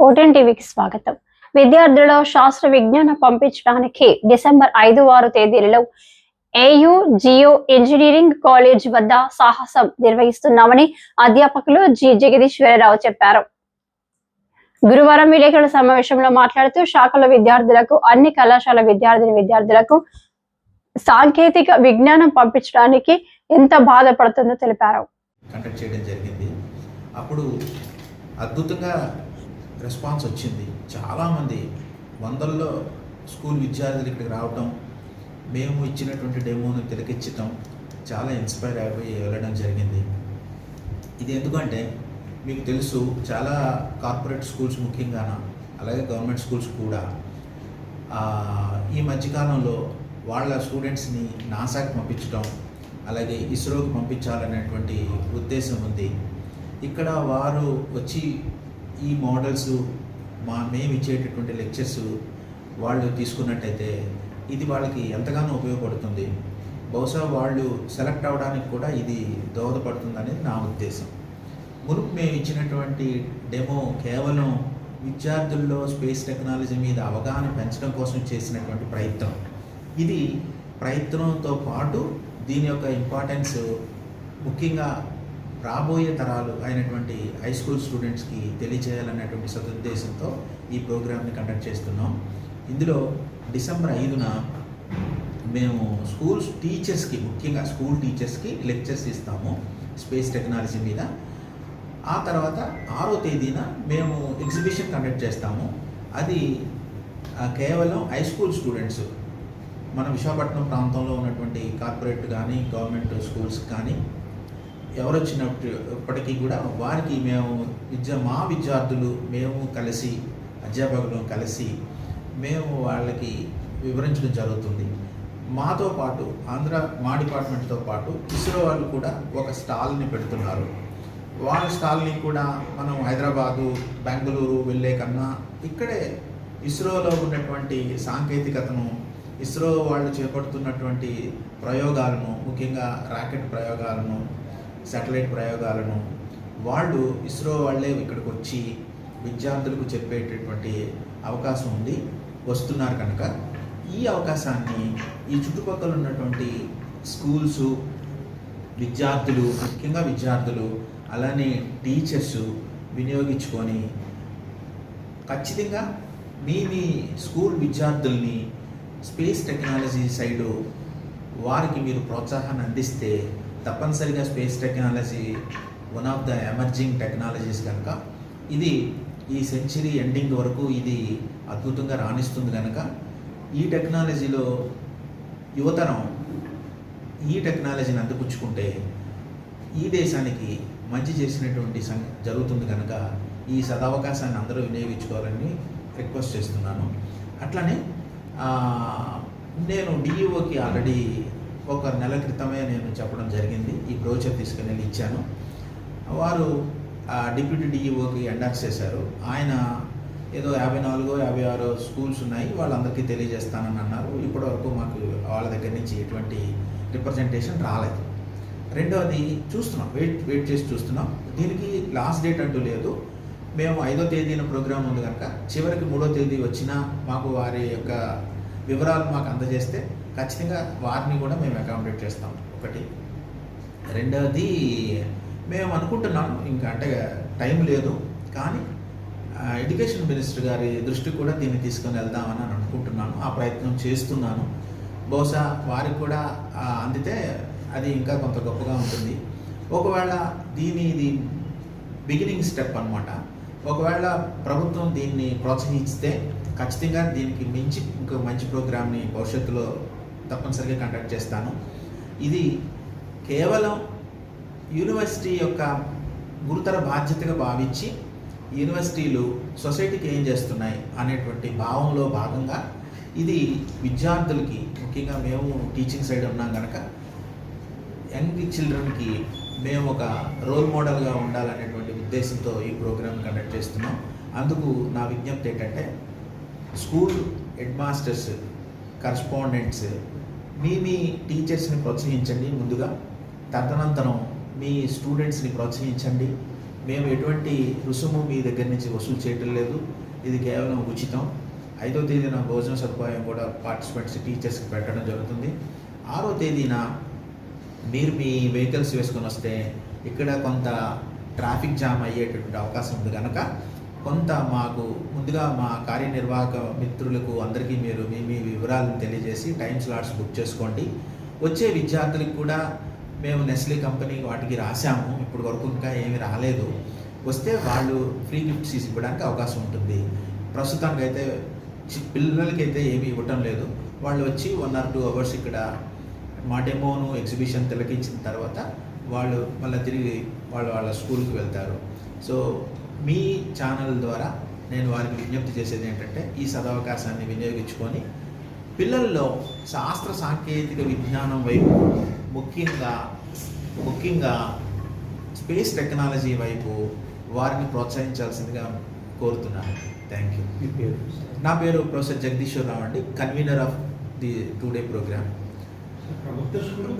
ఓటెన్ టీవీకి స్వాగతం. విద్యార్థుల శాస్త్ర విజ్ఞాన పంపించడానికి డిసెంబర్ ఐదు ఆరు తేదీలలో ఏయు జియో ఇంజనీరింగ్ కాలేజ్ వద్ద సాహసం నిర్వహిస్తున్నామని అధ్యాపకులు జి. జగదీశ్వరరావు చెప్పారు. గురువారం విలేకరుల సమావేశంలో మాట్లాడుతూ శాఖల విద్యార్థులకు అన్ని కళాశాల విద్యార్థిని విద్యార్థులకు సాంకేతిక విజ్ఞానం పంపించడానికి ఎంత బాధపడుతుందో తెలిపారు. చేయడం జరిగింది. అప్పుడు అద్భుతంగా రెస్పాన్స్ వచ్చింది. చాలామంది వందల్లో స్కూల్ విద్యార్థులు ఇక్కడికి రావటం మేము ఇచ్చినటువంటి డెమోను తిలకిచ్చటం చాలా ఇన్స్పైర్ అయిపోయి వెళ్ళడం జరిగింది. ఇది ఎందుకంటే మీకు తెలుసు చాలా కార్పొరేట్ స్కూల్స్ ముఖ్యంగాన అలాగే గవర్నమెంట్ స్కూల్స్ కూడా ఈ మధ్యకాలంలో వాళ్ళ స్టూడెంట్స్ని నాసాకి పంపించడం అలాగే ఇస్రోకి పంపించాలనేటువంటి ఉద్దేశం ఉంది. ఇక్కడ వారు వచ్చి ఈ మోడల్స్ మా మేము ఇచ్చేటటువంటి లెక్చర్స్ వాళ్ళు తీసుకున్నట్టయితే ఇది వాళ్ళకి ఎంతగానో ఉపయోగపడుతుంది. బహుశా వాళ్ళు సెలెక్ట్ అవ్వడానికి కూడా ఇది దోహదపడుతుందనేది నా ఉద్దేశం. మునుపు మేము ఇచ్చినటువంటి డెమో కేవలం విద్యార్థుల్లో స్పేస్ టెక్నాలజీ మీద అవగాహన పెంచడం కోసం చేసినటువంటి ప్రయత్నం. ఇది ప్రయత్నంతో పాటు దీని యొక్క ఇంపార్టెన్స్ ముఖ్యంగా రాబోయే తరాలు అయినటువంటి హై స్కూల్ స్టూడెంట్స్కి తెలియజేయాలనేటువంటి సదుద్దేశంతో ఈ ప్రోగ్రామ్ని కండక్ట్ చేస్తున్నాం. ఇందులో డిసెంబర్ ఐదున మేము స్కూల్ టీచర్స్కి ముఖ్యంగా స్కూల్ టీచర్స్కి లెక్చర్స్ ఇస్తాము స్పేస్ టెక్నాలజీ మీద. ఆ తర్వాత ఆరో తేదీన మేము ఎగ్జిబిషన్ కండక్ట్ చేస్తాము. అది కేవలం హై స్కూల్ స్టూడెంట్స్ మన విశాఖపట్నం ప్రాంతంలో ఉన్నటువంటి కార్పొరేట్ కానీ గవర్నమెంట్ స్కూల్స్ కానీ ఎవరు వచ్చినప్పటికీ కూడా వారికి మేము విద్య మా విద్యార్థులు మేము కలిసి అధ్యాపకులు కలిసి మేము వాళ్ళకి వివరించడం జరుగుతుంది. మాతో పాటు ఆంధ్ర మా డిపార్ట్మెంట్తో పాటు ఇస్రో వాళ్ళు కూడా ఒక స్టాల్ని పెడుతున్నారు. వాళ్ళ స్టాల్ని కూడా మనం హైదరాబాదు బెంగళూరు వెళ్ళే కన్నా ఇక్కడే ఇస్రోలో ఉన్నటువంటి సాంకేతికతను ఇస్రో వాళ్ళు చేపడుతున్నటువంటి ప్రయోగాలను ముఖ్యంగా రాకెట్ ప్రయోగాలను శాటిలైట్ ప్రయోగాలను. వాళ్ళు ఇస్రో వాళ్ళే ఇక్కడికి వచ్చి విద్యార్థులకు చెప్పేటటువంటి అవకాశం ఉంది వస్తున్నారు కనుక. ఈ అవకాశాన్ని ఈ చుట్టుపక్కల ఉన్నటువంటి స్కూల్స్ విద్యార్థులు ముఖ్యంగా విద్యార్థులు అలానే టీచర్స్ వినియోగించుకొని ఖచ్చితంగా మీ మీ స్కూల్ విద్యార్థుల్ని స్పేస్ టెక్నాలజీ సైడు వారికి మీరు ప్రోత్సాహాన్ని అందిస్తే తప్పనిసరిగా space technology one of the emerging technologies కనుక ఇది ఈ సెంచరీ ఎండింగ్ వరకు ఇది అద్భుతంగా రాణిస్తుంది కనుక ఈ టెక్నాలజీలో యువతరం ఈ టెక్నాలజీని అందిపుచ్చుకుంటే ఈ దేశానికి మంచి చేసినటువంటి సం జరుగుతుంది కనుక ఈ సదవకాశాన్ని అందరూ వినియోగించుకోవాలని రిక్వెస్ట్ చేస్తున్నాను. అట్లనే నేను డిఈఓకి ఆల్రెడీ ఒక నెల క్రితమే నేను చెప్పడం జరిగింది. ఈ బ్రోచర్ తీసుకుని వెళ్ళి ఇచ్చాను. వారు ఆ డిప్యూటీ డిఈఓకి ఎండాక్స్ చేశారు. ఆయన ఏదో యాభై నాలుగో యాభై ఆరో స్కూల్స్ ఉన్నాయి. వాళ్ళందరికీ తెలియజేస్తానని అన్నారు. ఇప్పటివరకు మాకు వాళ్ళ దగ్గర నుంచి ఎటువంటి రిప్రజెంటేషన్ రాలేదు. రెండవది చూస్తున్నాం. వెయిట్ వెయిట్ చేసి చూస్తున్నాం. దీనికి లాస్ట్ డేట్ అంటూ లేదు. మేము ఐదో తేదీన ప్రోగ్రామ్ ఉంది కనుక చివరికి మూడో తేదీ వచ్చినా మాకు వారి యొక్క వివరాలు మాకు అందజేస్తే ఖచ్చితంగా వారిని కూడా మేము అకామిడేట్ చేస్తాం. ఒకటి. రెండవది మేము అనుకుంటున్నాం ఇంకా అంటే టైం లేదు కానీ ఎడ్యుకేషన్ మినిస్టర్ గారి దృష్టికి కూడా దీన్ని తీసుకొని వెళ్దామని అని అనుకుంటున్నాను ఆ ప్రయత్నం చేస్తున్నాను. బహుశా వారికి కూడా అందితే అది ఇంకా కొంత గొప్పగా ఉంటుంది. ఒకవేళ దీని ఇది బిగినింగ్ స్టెప్ అనమాట ఒకవేళ ప్రభుత్వం దీన్ని ప్రోత్సహిస్తే ఖచ్చితంగా దీనికి మించి ఇంకో మంచి ప్రోగ్రామ్ని భవిష్యత్తులో తప్పనిసరిగా కండక్ట్ చేస్తాను. ఇది కేవలం యూనివర్సిటీ యొక్క గురుతర బాధ్యతగా భావించి యూనివర్సిటీలు సొసైటీకి ఏం చేస్తున్నాయి అనేటువంటి భావంలో భాగంగా ఇది విద్యార్థులకి ముఖ్యంగా మేము టీచింగ్ సైడ్ ఉన్నాం కనుక యంగ్ చిల్డ్రన్కి మేము ఒక రోల్ మోడల్గా ఉండాలనేటువంటి ఉద్దేశంతో ఈ ప్రోగ్రామ్ కండక్ట్ చేస్తున్నాం. అందుకు నా విజ్ఞప్తి ఏంటంటే స్కూల్ హెడ్ మాస్టర్స్ కరస్పాండెంట్స్ మీ మీ టీచర్స్ని ప్రోత్సహించండి ముందుగా. తదనంతరం మీ స్టూడెంట్స్ని ప్రోత్సహించండి. మేము ఎటువంటి రుసుము మీ దగ్గర నుంచి వసూలు చేయటం లేదు. ఇది కేవలం ఉచితం. ఐదో తేదీన భోజన సదుపాయం కూడా పార్టిసిపెంట్స్ టీచర్స్కి పెట్టడం జరుగుతుంది. ఆరో తేదీన మీరు మీ వెహికల్స్ వేసుకొని వస్తే ఇక్కడ కొంత ట్రాఫిక్ జామ్ అయ్యేటటువంటి అవకాశం ఉంది. కనుక కొంత మాకు ముందుగా మా కార్యనిర్వాహక మిత్రులకు అందరికీ మీరు మీ మీ వివరాలను తెలియజేసి టైం స్లాట్స్ బుక్ చేసుకోండి. వచ్చే విద్యార్థులకు కూడా మేము నెస్లీ కంపెనీ వాటికి రాశాము. ఇప్పుడు వరకు ఇంకా ఏమీ రాలేదు. వస్తే వాళ్ళు ఫ్రీ గిఫ్ట్స్ ఇవ్వడానికి అవకాశం ఉంటుంది. ప్రస్తుతానికి అయితే చి- పిల్లలకైతే ఏమీ ఇవ్వటం లేదు. వాళ్ళు వచ్చి వన్ ఆర్ టూ అవర్స్ ఇక్కడ మా డెమోను ఎగ్జిబిషన్ తిలకించిన తర్వాత వాళ్ళు మళ్ళీ తిరిగి వాళ్ళు వాళ్ళ స్కూల్కి వెళ్తారు. సో మీ ఛానల్ ద్వారా నేను వారికి విజ్ఞప్తి చేసేది ఏంటంటే ఈ సదవకాశాన్ని వినియోగించుకొని పిల్లల్లో శాస్త్ర సాంకేతిక విజ్ఞానం వైపు ముఖ్యంగా ముఖ్యంగా స్పేస్ టెక్నాలజీ వైపు వారిని ప్రోత్సహించాల్సిందిగా కోరుతున్నాను. Thank you. మీ పేరు? నా పేరు ప్రొఫెసర్ జగదీశ్వర్ రావు అండి convener of the two day programme ప్రభుత్వ స్కూల్